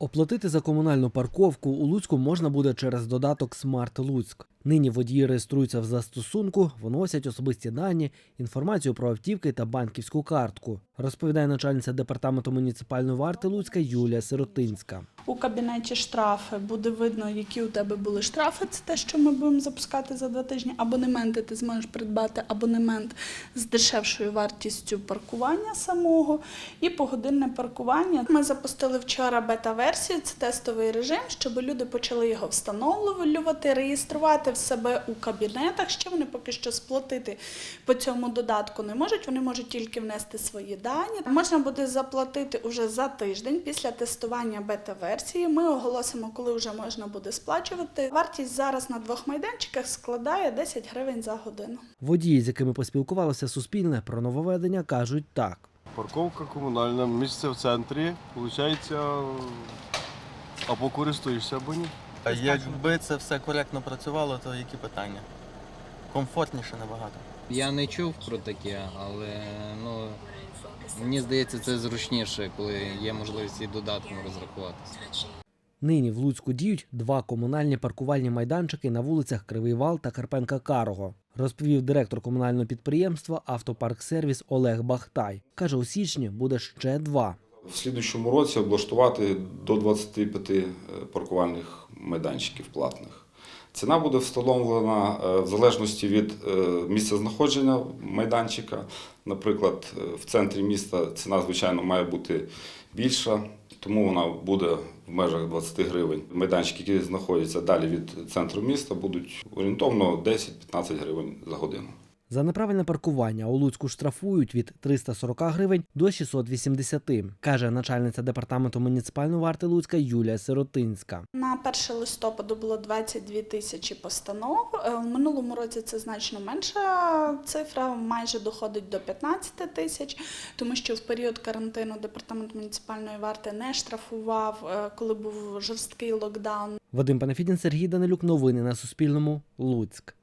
Оплатити за комунальну парковку у Луцьку можна буде через додаток Смарт Луцьк. Нині водії реєструються в застосунку, вносять особисті дані, інформацію про автівки та банківську картку. Розповідає начальниця департаменту муніципальної варти Луцька Юлія Сиротинська. У кабінеті штрафи буде видно, які у тебе були штрафи. Це те, що ми будемо запускати за два тижні. Абонементи ти зможеш придбати абонемент з дешевшою вартістю паркування самого і погодинне паркування. Ми запустили вчора бета-версію, це тестовий режим, щоб люди почали його встановлювати, реєструвати в себе у кабінетах. Ще вони поки що сплатити по цьому додатку не можуть. Вони можуть тільки внести свої дані. Можна буде заплатити уже за тиждень після тестування бета-версії. Ми оголосимо, коли вже можна буде сплачувати. Вартість зараз на двох майданчиках складає 10 гривень за годину. Водії, з якими поспілкувалося Суспільне про нововведення, кажуть так. Парковка комунальна, місце в центрі, виходить, або користуєшся, або ні. А Якби це все коректно працювало, то які питання? Комфортніше набагато. Я не чув про таке, але ну мені здається, це зручніше, коли є можливість і додатком розрахуватися. Нині в Луцьку діють два комунальні паркувальні майданчики на вулицях Кривий Вал та Карпенка Карого, розповів директор комунального підприємства Автопарксервіс Олег Бахтай. Каже, у січні буде ще два. В слідуючому році облаштувати до 25 е, паркувальних майданчиків платних. Ціна буде встановлена е, в залежності від е, місця знаходження майданчика. Наприклад, е, в центрі міста ціна, звичайно, має бути більша, тому вона буде в межах 20 гривень. Майданчики, які знаходяться далі від центру міста, будуть орієнтовно 10-15 гривень за годину. За неправильне паркування у Луцьку штрафують від 340 гривень до 680, каже начальниця департаменту муніципальної варти Луцька Юлія Сиротинська. На 1 листопада було 22 тисячі постанов. Е, В минулому році це значно менша цифра, майже доходить до 15 тисяч, тому що в період карантину департамент муніципальної варти не штрафував, е, коли був жорсткий локдаун. Вадим Панафідін, Сергій Данилюк. Новини на Суспільному. Луцьк.